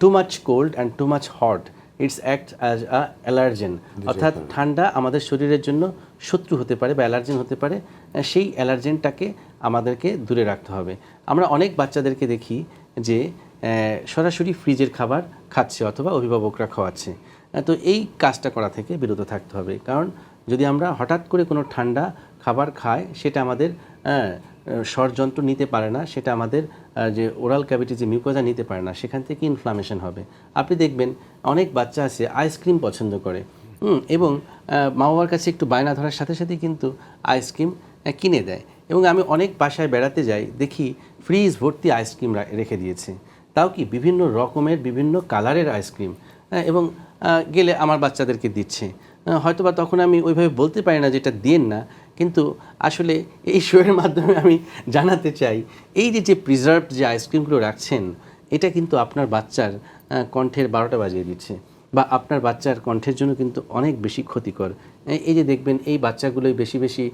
Too much cold and too much hot it's act as a allergen অর্থাৎ ঠান্ডা আমাদের শরীরের জন্য শত্রু হতে পারে বা অ্যালার্জেন হতে পারে সেই অ্যালার্জেনটাকে আমাদেরকে দূরে রাখতে হবে। আমরা অনেক বাচ্চাদেরকে দেখি যে সরাসরি ফ্রিজের খাবার খাচ্ছে অথবা অভিভাবকরা খাওয়াচ্ছে। তো এই কাজটা করা থেকে বিরত থাকতে হবে। কারণ যদি আমরা হঠাৎ করে কোনো ঠান্ডা খাবার খাই সেটা আমাদের ষড়যন্ত্র নিতে পারে না সেটা আমাদের যে ওরাল ক্যাভিটি যে মিউকোজা নিতে পারে না সেখান থেকে ইনফ্লামেশন হবে। আপনি দেখবেন অনেক বাচ্চা আছে আইসক্রিম পছন্দ করে। এবং মা বাবার কাছে একটু বায়না ধরার সাথে সাথে কিন্তু আইসক্রিম কিনে দেয়। এবং আমি অনেক বাসায় বেড়াতে যাই দেখি ফ্রিজ ভর্তি আইসক্রিম রেখে দিয়েছে। তাও কি বিভিন্ন রকমের বিভিন্ন কালারের আইসক্রিম এবং গেলে আমার বাচ্চাদেরকে দিচ্ছে। আহ, হয়তোবা তখন আমি ওইভাবে বলতে পারি না যেটা দেন না কিন্তু আসলে এই শোয়ের মাধ্যমে আমি জানাতে চাই, এই যে যে প্রিজার্ভ যে আইসক্রিমগুলো রাখছেন, এটা কিন্তু আপনার বাচ্চার কণ্ঠের বারোটা বাজিয়ে দিচ্ছে বা আপনার বাচ্চার কণ্ঠের জন্য কিন্তু অনেক বেশি ক্ষতিকর। এই- যে দেখবেন, এই বাচ্চাগুলোই বেশি বেশি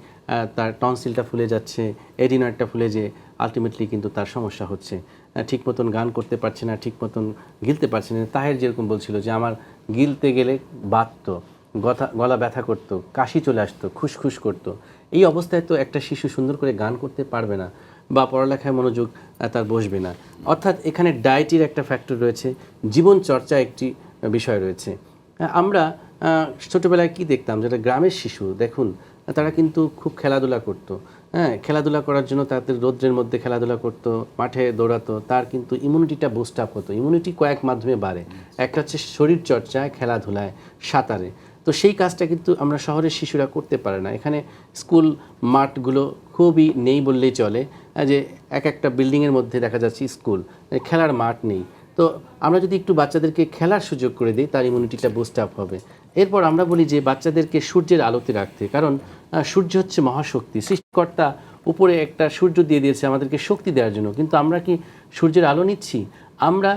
তার টনসিলটা ফুলে যাচ্ছে এডিনারটা ফুলে যে আলটিমেটলি কিন্তু তার সমস্যা হচ্ছে। ঠিক মতন গান করতে পারছে না, ঠিক মতন গিলতে পারছে না। তাহের যেরকম বলছিল যে, আমার গিলতে গেলে গথা গলা ব্যথা করতো, কাশি চলে আসতো, খুশখুশ করতো। এই অবস্থায় তো একটা শিশু সুন্দর করে গান করতে পারবে না বা পড়ালেখায় মনোযোগ তার বসবে না। অর্থাৎ এখানে ডায়েটির একটা ফ্যাক্টর রয়েছে, জীবন চর্চা একটি বিষয় রয়েছে। আমরা ছোটোবেলায় কি দেখতাম? যেটা গ্রামের শিশু, দেখুন, তারা কিন্তু খুব খেলাধুলা করতো। হ্যাঁ খেলাধুলা করার জন্য তাদের রৌদ্রের মধ্যে খেলাধুলা করতো, মাঠে দৌড়াতো, তার কিন্তু ইমিউনিটিটা বুস্ট আপ হতো। ইমিউনিটি কয়েক মাধ্যমে বাড়ে। একটা হচ্ছে শরীর চর্চায় খেলাধুলায়, সাঁতারে। তো সেই কাজটা কিন্তু আমরা শহরের শিশুরা করতে পারে না। এখানে স্কুল মাঠগুলো খুবই নেই বললেই চলে। যে এক একটা বিল্ডিংয়ের মধ্যে দেখা যাচ্ছে স্কুল খেলার মাঠ নেই। তো আমরা যদি একটু বাচ্চাদেরকে খেলার সুযোগ করে দিই, তার ইমিউনিটিটা বুস্ট আপ হবে। এরপর আমরা বলি যে বাচ্চাদেরকে সূর্যের আলোতে রাখতে, কারণ সূর্য হচ্ছে মহাশক্তি। সৃষ্টিকর্তা উপরে একটা সূর্য দিয়ে দিয়েছে আমাদেরকে শক্তি দেওয়ার জন্য। কিন্তু আমরা কি সূর্যের আলো নিচ্ছি? আমরা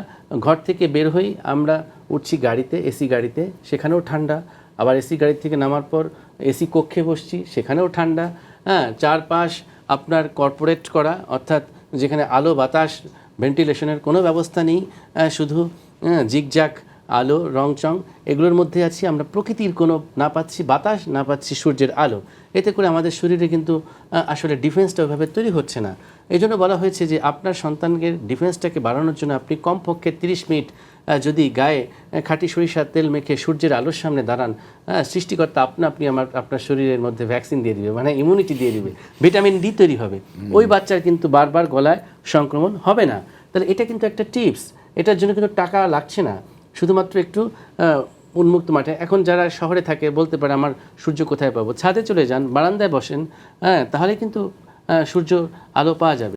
ঘর থেকে বের হই, আমরা উঠছি গাড়িতে, এসি গাড়িতে, সেখানেও ঠান্ডা। আবার এসি গাড়ি থেকে নামার পর এসি কক্ষে বসছি সেখানেও ঠান্ডা। হ্যাঁ চারপাশ আপনার কর্পোরেট করা অর্থাৎ যেখানে আলো বাতাস ভেন্টিলেশনের কোনো ব্যবস্থা নেই। আহ, শুধু হ্যাঁ, জিগজাক আলো রং চং এগুলোর মধ্যে আছি আমরা প্রকৃতির কোনো না পাচ্ছি বাতাস না পাচ্ছি সূর্যের আলো। এতে করে আমাদের শরীরে কিন্তু আসলে ডিফেন্সটা ওইভাবে তৈরি হচ্ছে না। এই জন্য বলা হয়েছে যে আপনার সন্তানকে ডিফেন্সটাকে বাড়ানোর জন্য আপনি কমপক্ষে তিরিশ মিনিট যদি গায়ে খাঁটি সরিষার তেল মেখে সূর্যের আলোর সামনে দাঁড়ান সৃষ্টিকর্তা আপনা আপনি আমার আপনার শরীরের মধ্যে ভ্যাকসিন দিয়ে দিবে মানে ইমিউনিটি দিয়ে দিবে ভিটামিন ডি তৈরি হবে। ওই বাচ্চার কিন্তু বারবার গলায় সংক্রমণ হবে না। তাহলে এটা কিন্তু একটা টিপস এটার জন্য কিন্তু টাকা লাগছে না। শুধুমাত্র একটু উন্মুক্ত মাঠে। এখন যারা শহরে থাকে, বলতে পারে আমার সূর্য কোথায় পাবো? ছাদে চলে যান, বারান্দায় বসেন হ্যাঁ তাহলে কিন্তু সূর্য আলো পাওয়া যাবে।